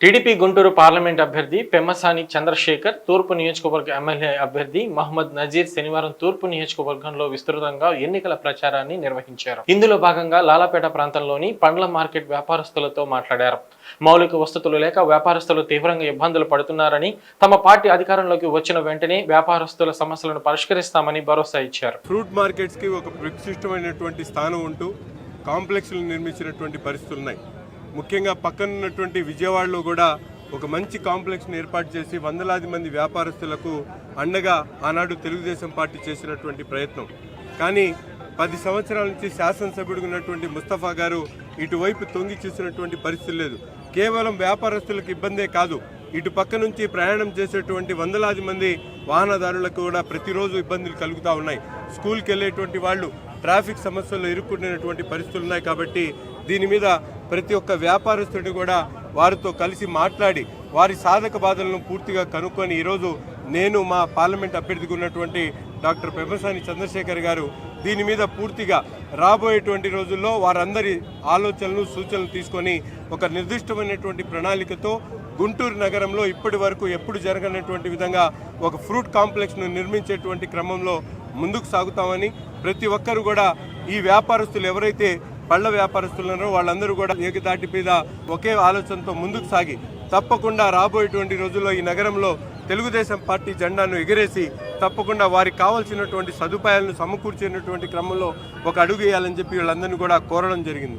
TDP Guntur parliament అభ్యర్థి పెమ్మసాని చంద్రశేఖర్ తూర్పు నియోజకవర్గ ఎమ్మెల్యే అభ్యర్థి మహమ్మద్ నజీర్ శనివారం తూర్పు నియోజకవర్గంలో విస్తృతంగా ఎన్నికల ప్రచారాన్ని నిర్వహించారు. ఇందులో భాగంగా లాలాపేట ప్రాంతంలోని పండ్ల మార్కెట్ వ్యాపారస్తులతో మాట్లాడారు. మౌలిక వసతులు లేక వ్యాపారస్తులు తీవ్రంగా ఇబ్బందులు పడుతున్నారని తమ పార్టీ అధికారంలోకి వచ్చిన వెంటనే వ్యాపారస్తుల సమస్యలను పరిష్కరిస్తామని భరోసా ఇచ్చారు. ఫ్రూట్ మార్కెట్స్కి ఒక విశిష్టమైనటువంటి స్థానం ఉంటూ కాంప్లెక్స్లు నిర్మించినటువంటి పరిస్థితులు ఉన్నాయి ముఖ్యంగా పక్కన ఉన్నటువంటి విజయవాడలో కూడా ఒక మంచి కాంప్లెక్స్ని ఏర్పాటు చేసి వందలాది మంది వ్యాపారస్తులకు అండగా ఆనాడు తెలుగుదేశం పార్టీ చేసినటువంటి ప్రయత్నం. కానీ పది సంవత్సరాల నుంచి శాసనసభ్యుడిగా ఉన్నటువంటి ముస్తఫా గారు ఇటువైపు తొంగి చూసినటువంటి పరిస్థితి లేదు. కేవలం వ్యాపారస్తులకు ఇబ్బందే కాదు. ఇటు పక్క నుంచి ప్రయాణం చేసేటువంటి వందలాది మంది వాహనదారులకు కూడా ప్రతిరోజు ఇబ్బందులు కలుగుతూ ఉన్నాయి. స్కూల్కి వెళ్ళేటువంటి వాళ్ళు ట్రాఫిక్ సమస్యల్లో ఇరుక్కునేటువంటి పరిస్థితులు ఉన్నాయి కాబట్టి దీని మీద ప్రతి ఒక్క వ్యాపారస్తుడిని కూడా వారితో కలిసి మాట్లాడి వారి సాధక బాధలను పూర్తిగా కనుక్కొని ఈరోజు నేను మా పార్లమెంట్ అభ్యర్థిగా ఉన్నటువంటి డాక్టర్ పెమ్మసాని చంద్రశేఖర్ గారు దీని మీద పూర్తిగా రాబోయేటువంటి రోజుల్లో వారందరి ఆలోచనలు సూచనలు తీసుకొని ఒక నిర్దిష్టమైనటువంటి ప్రణాళికతో గుంటూరు నగరంలో ఇప్పటి వరకు ఎప్పుడు జరగనటువంటి విధంగా ఒక ఫ్రూట్ కాంప్లెక్స్ను నిర్మించేటువంటి క్రమంలో ముందుకు సాగుతామని ప్రతి ఒక్కరు కూడా ఈ వ్యాపారస్తులు ఎవరైతే పళ్ళ వ్యాపారస్తులను వాళ్ళందరూ కూడా ఏకదాటి మీద ఒకే ఆలోచనతో ముందుకు సాగి తప్పకుండా రాబోయేటువంటి రోజుల్లో ఈ నగరంలో తెలుగుదేశం పార్టీ జెండాను ఎగిరేసి తప్పకుండా వారికి కావాల్సినటువంటి సదుపాయాలను సమకూర్చేటువంటి క్రమంలో ఒక అడుగు వేయాలని చెప్పి వీళ్ళందరినీ కూడా కోరడం జరిగింది.